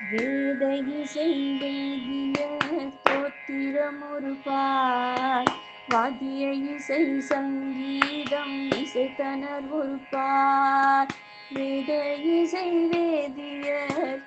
வேத இசை வேதிய ஒரு பால். வாத்திய இசை சங்கீதம் இசைத்தனர் ஒரு பார் வேத இசை வேதிய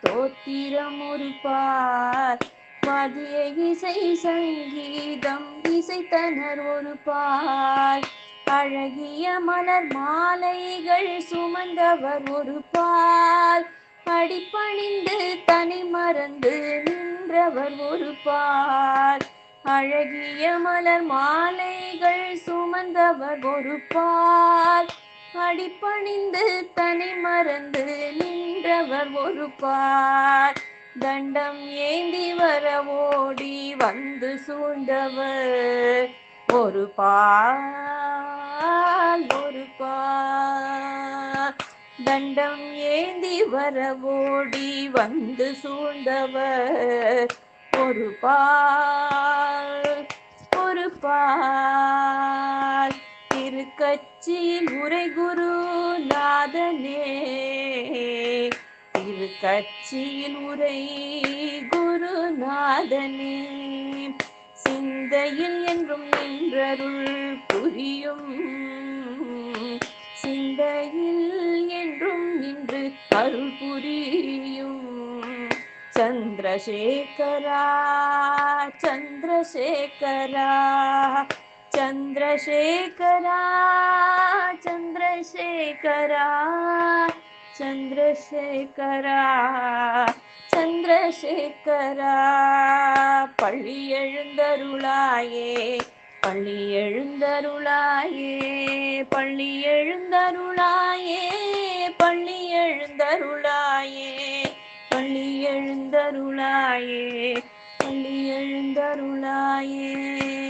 தோத்திரம் ஒரு பார் வாத்திய இசை சங்கீதம் இசைத்தனர் ஒரு பார் அழகிய மலர் மாலைகள் சுமந்தவர் ஒரு பார் அடிப்பணிந்து தனி மறந்து நின்றவர் ஒரு பால். அழகிய மலர் மாலைகள் சுமந்தவர் ஒரு பால். அடிப்பணிந்து தனி மறந்து நின்றவர் ஒரு பார் தண்டம் ஏந்தி வர ஓடி வந்து சூழ்ந்தவர் ஒரு பார் தண்டம் ஏந்தி வர ஓடி வந்து சூழ்ந்தவர். ஒரு பால் ஒரு பால். திருக்கட்சியில் உரை குரு நாதனே. திருக்கட்சியில் உரை குருநாதனே சிந்தையில் என்றும் நின்றருள் புரியும். சிந்தையில் அருள் புரியும் சந்திரசேகரா சந்திரசேகரா சந்திரசேகரா சந்திரசேகரா சந்திரசேகரா சந்திரசேகரா. பள்ளி எழுந்தருளாயே பள்ளி எழுந்தருளாயே பள்ளி எழுந்தருளாயே. எழுந்தருளாயே பள்ளி எழுந்தருளாயே.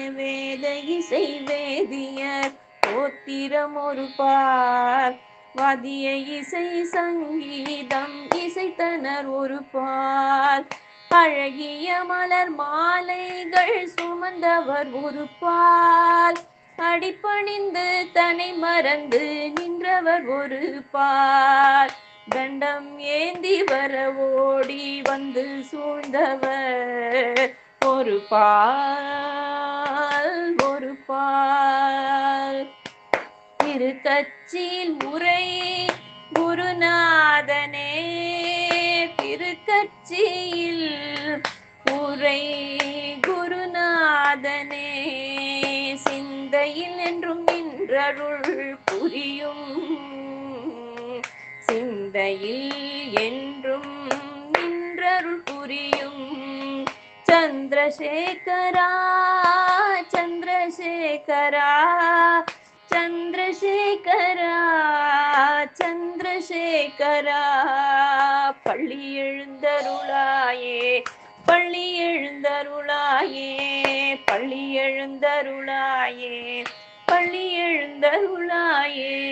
வேத இசை வேதியர் போத்திரம் ஒரு பார். வாதிய இசை சங்கீதம் இசைத்தனர் ஒரு பால் அழகிய மலர் மாலைகள் சுமந்தவர் ஒரு பால் அடிப்பணிந்து தனை மறந்து நின்றவர் ஒரு பால் தண்டம் ஏந்தி வர ஓடி வந்து சூழ்ந்தவர். ஒரு பால் ஒரு பால். திருக்கட்சியில் உரை குருநாதனே திருக்கட்சியில் உரை குருநாதனே. சிந்தையில் என்றும் நின்றருள் புரியும் சந்தையில் என்றும் நின்றருள் புரியும் சந்திரசேகரா சந்திரசேகரா சந்திரசேகரா சந்திரசேகரா. பள்ளி எழுந்தருளாயே பள்ளி எழுந்தருளாயே பள்ளி எழுந்தருளாயே பள்ளி எழுந்தருளாயே.